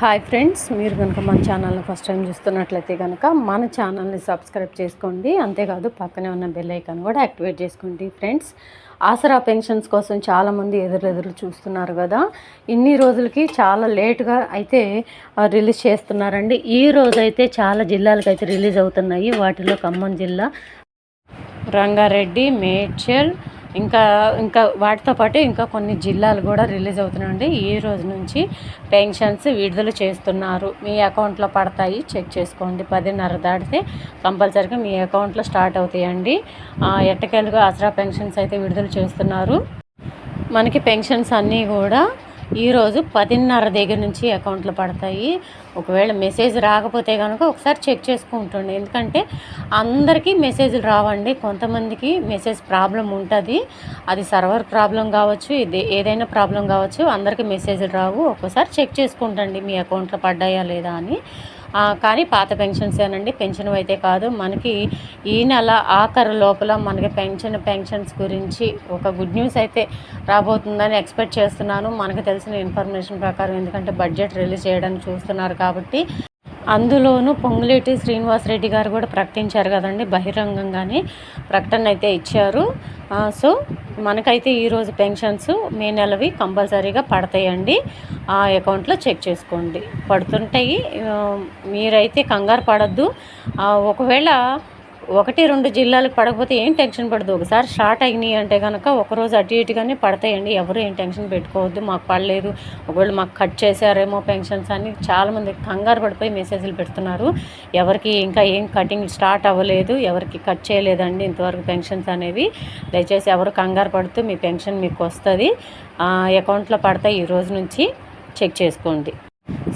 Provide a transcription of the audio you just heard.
Hi friends మీరు కనుక మన ఛానల్ని ఫస్ట్ టైం చూస్తున్నట్లయితే కనుక మన ఛానల్ని సబ్స్క్రైబ్ చేసుకోండి. అంతేకాదు పక్కనే ఉన్న బెల్ ఐకాన్ కూడా యాక్టివేట్ చేసుకోండి ఫ్రెండ్స్. ఆసరా పెన్షన్స్ కోసం చాలామంది ఎదురు ఎదురు చూస్తున్నారు కదా. ఇన్ని రోజులకి చాలా లేట్గా అయితే రిలీజ్ చేస్తున్నారండి. ఈ రోజు అయితే చాలా జిల్లాలకు అయితే రిలీజ్ అవుతున్నాయి. వాటిలో ఖమ్మం జిల్లా రంగారెడ్డి మేడ్చల్ ఇంకా ఇంకా వాటితో పాటు ఇంకా కొన్ని జిల్లాలు కూడా రిలీజ్ అవుతున్నాయండి. ఈ రోజు నుంచి పెన్షన్స్ విడుదల చేస్తున్నారు. మీ అకౌంట్లో పడతాయి. చెక్ చేసుకోండి. పదిన్నర దాటితే కంపల్సరీగా మీ అకౌంట్లో స్టార్ట్ అవుతాయండి. ఎట్టకేలుగా ఆసరా పెన్షన్స్ అయితే విడుదల చేస్తున్నారు. మనకి పెన్షన్స్ అన్నీ కూడా ఈరోజు పదిన్నర దగ్గర నుంచి అకౌంట్లో పడతాయి. ఒకవేళ మెసేజ్ రాకపోతే కనుక ఒకసారి చెక్ చేసుకుంటుండే. ఎందుకంటే అందరికీ మెసేజ్లు రావండి. కొంతమందికి మెసేజ్ ప్రాబ్లం ఉంటుంది. అది సర్వర్ ప్రాబ్లం కావచ్చు ఇది ఏదైనా ప్రాబ్లం కావచ్చు అందరికీ మెసేజ్లు రావు. ఒక్కసారి చెక్ చేసుకుంటండి మీ అకౌంట్లో పడ్డాయా లేదా అని. కానీ పాత పెన్షన్స్ ఏనండి పెన్షన్ అయితే కాదు. మనకి ఈ నెల ఆఖరు లోపల మనకి పెన్షన్ పెన్షన్స్ గురించి ఒక గుడ్ న్యూస్ అయితే రాబోతుందని ఎక్స్పెక్ట్ చేస్తున్నాను. మనకు తెలిసిన ఇన్ఫర్మేషన్ ప్రకారం ఎందుకంటే బడ్జెట్ రిలీజ్ చేయడానికి చూస్తున్నారు కాబట్టి. అందులోనూ పొంగులేటి శ్రీనివాసరెడ్డి గారు కూడా ప్రకటించారు కదండి బహిరంగంగానే ప్రకటన అయితే ఇచ్చారు. సో మనకైతే ఈరోజు పెన్షన్స్ మే నెలవి కంపల్సరీగా పడతాయండి. ఆ అకౌంట్లో చెక్ చేసుకోండి. పడుతుంటాయి. మీరైతే కంగారు పడద్దు. ఒకవేళ ఒకటి రెండు జిల్లాలకు పడకపోతే ఏం టెన్షన్ పడదు. ఒకసారి స్టార్ట్ అయినాయి అంటే కనుక ఒకరోజు అటు ఇటుగానే పడతాయండి. ఎవరు ఏం టెన్షన్ పెట్టుకోవద్దు. మాకు పడలేదు. ఒకవేళ మాకు కట్ చేశారేమో పెన్షన్స్ అని చాలామంది కంగారు పడిపోయి మెసేజ్లు పెడుతున్నారు. ఎవరికి ఇంకా ఏం కటింగ్ స్టార్ట్ అవ్వలేదు. ఎవరికి కట్ చేయలేదండి ఇంతవరకు పెన్షన్స్ అనేవి. దయచేసి ఎవరు కంగారు పడుతూ మీ పెన్షన్ మీకు వస్తుంది. అకౌంట్లో పడతాయి ఈ రోజు నుంచి చెక్ చేసుకోండి.